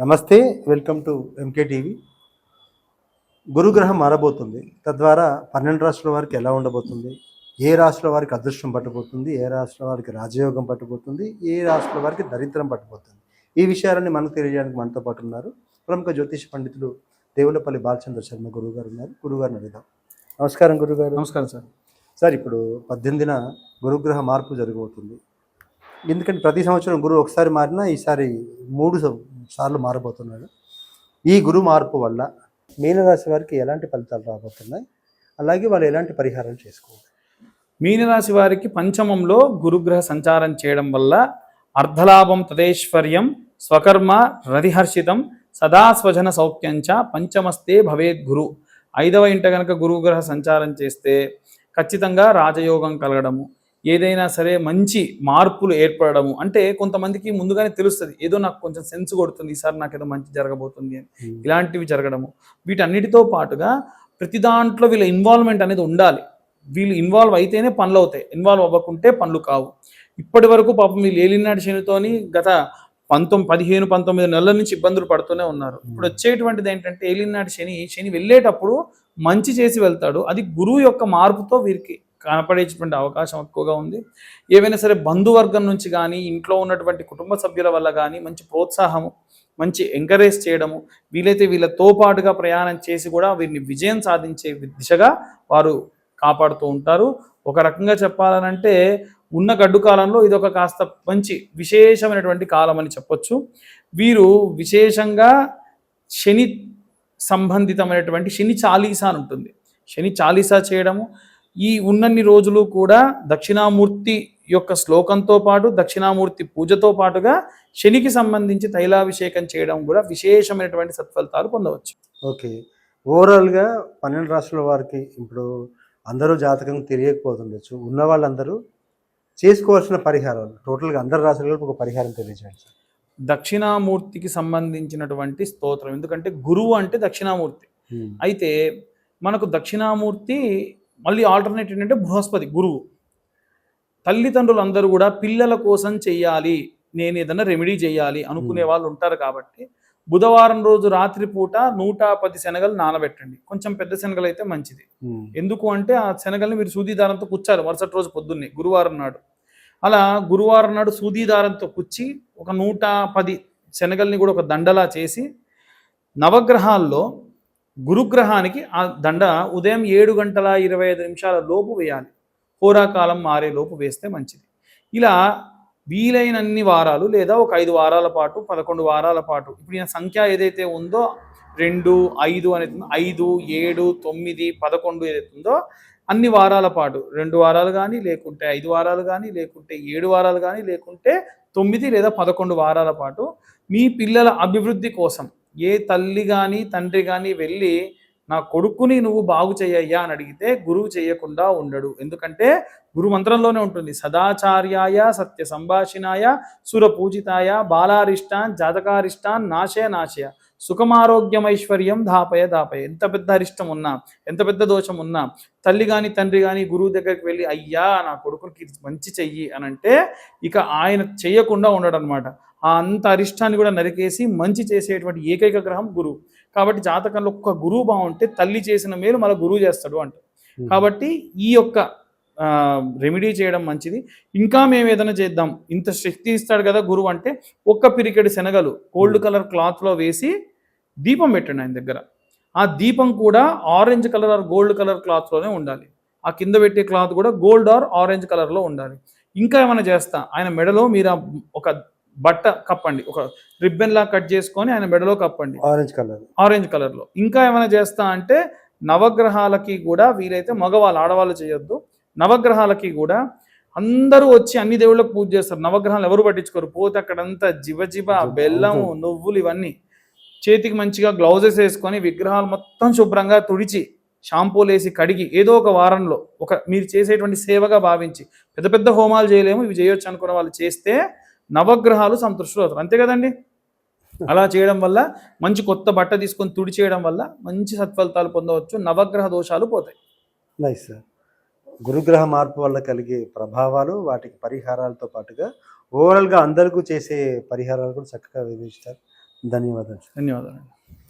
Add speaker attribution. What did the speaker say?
Speaker 1: నమస్తే welcome to MK TV గురుగ్రహం మారబోతుంది. తద్వారా పన్నెండు రాష్ట్రాల వారికి ఎలా ఉండబోతుంది? ఏ రాష్ట్రాల వారికి అదృష్టం పట్టబోతుంది? ఏ రాష్ట్రాల వారికి రాజయోగం పట్టబోతుంది? ఏ రాష్ట్రాల వారికి దరిద్రం పట్టబోతుంది? ఈ విషయాలన్నీ మనకు తెలియజేయడానికి మనతో పాటు ఉన్నారు ప్రముఖ జ్యోతిష పండితులు దేవులపల్లి బాలచంద్ర శర్మ గురువు గారు ఉన్నారు. గురుగారిని అడుగుదాం. నమస్కారం గురుగారు
Speaker 2: నమస్కారం సార్.
Speaker 1: సార్ ఇప్పుడు పద్దెనిమిదిన గురుగ్రహ మార్పు జరగబోతుంది. ఎందుకంటే ప్రతి సంవత్సరం గురువు ఒకసారి మారినా ఈసారి మూడు సం- సార్లు మారబోతున్నాడు. ఈ గురు మార్పు వల్ల మీనరాశి వారికి ఎలాంటి ఫలితాలు రాబోతున్నాయి? అలాగే వాళ్ళు ఎలాంటి పరిహారాలు చేసుకోవాలి?
Speaker 2: మీనరాశి వారికి పంచమంలో గురుగ్రహ సంచారం చేయడం వల్ల అర్ధలాభం తదేశ్వర్యం స్వకర్మ రతిహర్షితం సదా స్వజన సౌఖ్యంచ పంచమస్తే భవేద్ గురు. ఐదవ ఇంట గనక గురుగ్రహ సంచారం చేస్తే ఖచ్చితంగా రాజయోగం కలగడము. ఏదైనా సరే మంచి మార్పులు ఏర్పడము. అంటే కొంతమందికి ముందుగానే తెలుస్తుంది ఏదో నాకు కొంచెం సెన్స్ కొడుతుంది ఈసారి నాకు ఏదో మంచి జరగబోతుంది అని. ఇలాంటివి జరగడము. వీటన్నిటితో పాటుగా ప్రతి దాంట్లో వీళ్ళ ఇన్వాల్వ్మెంట్ అనేది ఉండాలి. వీళ్ళు ఇన్వాల్వ్ అయితేనే పనులు అవుతాయి. ఇన్వాల్వ్ అవ్వకుంటే పనులు కావు. ఇప్పటి వరకు పాపం వీళ్ళు ఏలినాడు శనితోని గత పంతొమ్మిది పదిహేను పంతొమ్మిది నెలల నుంచి ఇబ్బందులు పడుతూనే ఉన్నారు. ఇప్పుడు వచ్చేటువంటిది ఏంటంటే ఏలినాడు శని శని వెళ్ళేటప్పుడు మంచి చేసి వెళ్తాడు. అది గురువు యొక్క మార్పుతో వీరికి కనపడేటువంటి అవకాశం ఎక్కువగా ఉంది. ఏవైనా సరే బంధువర్గం నుంచి కానీ ఇంట్లో ఉన్నటువంటి కుటుంబ సభ్యుల వల్ల కానీ మంచి ప్రోత్సాహము మంచి ఎంకరేజ్ చేయడము వీలైతే వీళ్ళతో పాటుగా ప్రయాణం చేసి కూడా వీరిని విజయం సాధించే దిశగా వారు కాపాడుతూ ఉంటారు. ఒక రకంగా చెప్పాలనంటే ఉన్న గడ్డు కాలంలో ఇది ఒక కాస్త మంచి విశేషమైనటువంటి కాలం అని చెప్పొచ్చు. వీరు విశేషంగా శని సంబంధితమైనటువంటి శని చాలీసా అని ఉంటుంది. శని చాలీసా చేయడము ఈ ఉన్నన్ని రోజులు కూడా దక్షిణామూర్తి యొక్క శ్లోకంతో పాటు దక్షిణామూర్తి పూజతో పాటుగా శనికి సంబంధించి తైలాభిషేకం చేయడం కూడా విశేషమైనటువంటి సత్ఫలితాలు పొందవచ్చు.
Speaker 1: ఓకే. ఓవరాల్గా పన్నెండు రాష్ట్రాల వారికి ఇప్పుడు అందరూ జాతకం తెలియకపోతుండొచ్చు. ఉన్న వాళ్ళందరూ చేసుకోవాల్సిన పరిహారాలు టోటల్గా అందరు రాష్ట్రాలకు ఒక పరిహారం తెలియజేయండి
Speaker 2: దక్షిణామూర్తికి సంబంధించినటువంటి స్తోత్రం. ఎందుకంటే గురువు అంటే దక్షిణామూర్తి. అయితే మనకు దక్షిణామూర్తి మళ్ళీ ఆల్టర్నేట్ ఏంటంటే బృహస్పతి గురువు. తల్లిదండ్రులు అందరూ కూడా పిల్లల కోసం చెయ్యాలి నేను ఏదైనా రెమెడీ చేయాలి అనుకునే వాళ్ళు ఉంటారు కాబట్టి బుధవారం రోజు రాత్రి పూట నూట పది శనగలు నానబెట్టండి. కొంచెం పెద్ద శనగలు అయితే మంచిది.
Speaker 1: ఉమ్.
Speaker 2: ఎందుకు అంటే ఆ శనగల్ని మీరు సూది దారంతో కుచ్చారు మరుసటి రోజు పొద్దున్నే గురువారం నాడు. అలా గురువారం నాడు సూది దారంతో కుచ్చి ఒక నూట పది శనగల్ని కూడా ఒక దండలా చేసి నవగ్రహాల్లో గురుగ్రహానికి ఆ దండ ఉదయం ఏడు గంటల ఇరవై ఐదు నిమిషాల లోపు వేయాలి. హోరాకాలం మారే లోపు వేస్తే మంచిది. ఇలా వీలైనన్ని వారాలు లేదా ఒక ఐదు వారాల పాటు పదకొండు వారాల పాటు ఇప్పుడు ఈయన సంఖ్య ఏదైతే ఉందో రెండు ఐదు అనేది ఐదు ఏడు తొమ్మిది పదకొండు ఏదైతే ఉందో అన్ని వారాల పాటు రెండు వారాలు కానీ లేకుంటే ఐదు వారాలు కానీ లేకుంటే ఏడు వారాలు కానీ లేకుంటే తొమ్మిది లేదా పదకొండు వారాల పాటు మీ పిల్లల అభివృద్ధి కోసం ఏ తల్లి కానీ తండ్రి కానీ వెళ్ళి నా కొడుకుని నువ్వు బాగు చేయయ్యా అని అడిగితే గురువు చేయకుండా ఉండడు. ఎందుకంటే గురు మంత్రంలోనే ఉంటుంది. సదాచార్యాయ సత్య సంభాషిణాయ సురపూజితాయ బాలారిష్టాన్ జాతకారిష్టాన్ నాశయ నాశయ సుఖమారోగ్యమైశ్వర్యం దాపయ దాపయ ఎంత పెద్ద అరిష్టం ఉన్నా ఎంత పెద్ద దోషం ఉన్నా తల్లి కానీ తండ్రి కానీ గురువు దగ్గరికి వెళ్ళి అయ్యా నా కొడుకునికి మంచి చెయ్యి అని అంటే ఇక ఆయన చెయ్యకుండా ఉండడం అనమాట ఆ అంత అరిష్టాన్ని కూడా నరికేసి మంచి చేసేటువంటి ఏకైక గ్రహం గురువు కాబట్టి జాతకంలో ఒక్క గురువు బాగుంటే తల్లి చేసిన మేలు మళ్ళీ గురువు చేస్తాడు అంట. కాబట్టి ఈ యొక్క రెమెడీ చేయడం మంచిది. ఇంకా మేము ఏదైనా చేద్దాం. ఇంత శక్తి ఇస్తాడు కదా గురువు అంటే ఒక్క పిరికెడు శనగలు గోల్డ్ కలర్ క్లాత్లో వేసి దీపం పెట్టండి ఆయన దగ్గర. ఆ దీపం కూడా orange colour or gold colour క్లాత్లోనే ఉండాలి. ఆ కింద పెట్టే క్లాత్ కూడా గోల్డ్ ఆర్ ఆరెంజ్ కలర్లో ఉండాలి. ఇంకా ఏమైనా చేస్తా? ఆయన మెడలో మీరు ఒక బట్ట కప్పండి. ఒక రిబ్బన్ లా కట్ చేసుకొని ఆయన మెడలో కప్పండి.
Speaker 1: ఆరెంజ్ కలర్
Speaker 2: ఆరెంజ్ కలర్లో ఇంకా ఏమైనా చేస్తా అంటే నవగ్రహాలకి కూడా వీలైతే మగవాళ్ళు ఆడవాళ్ళు చేయొద్దు. నవగ్రహాలకి కూడా అందరూ వచ్చి అన్ని దేవుళ్ళకి పూజ చేస్తారు. నవగ్రహాలు ఎవరు పట్టించుకోరు. పోతే అక్కడంతా జివ జివ బెల్లము నువ్వులు ఇవన్నీ. చేతికి మంచిగా గ్లౌజెస్ వేసుకొని విగ్రహాలు మొత్తం శుభ్రంగా తుడిచి షాంపూలు వేసి కడిగి ఏదో ఒక వారంలో ఒక మీరు చేసేటువంటి సేవగా భావించి పెద్ద పెద్ద హోమాలు చేయలేము. ఇవి చేయొచ్చు అనుకున్న వాళ్ళు చేస్తే నవగ్రహాలు సంతృష్టులు అవుతారు. అంతే కదండి? అలా చేయడం వల్ల మంచి కొత్త బట్ట తీసుకొని తుడి చేయడం వల్ల మంచి సత్ఫలితాలు పొందవచ్చు నవగ్రహ దోషాలు పోతాయి.
Speaker 1: నైస్ సార్ గురుగ్రహ మార్పు వల్ల కలిగే ప్రభావాలు వాటికి పరిహారాలతో పాటుగా ఓవరాల్గా అందరికీ చేసే పరిహారాలు కూడా చక్కగా వివరించారు. ధన్యవాదాలు
Speaker 2: ధన్యవాదాలు.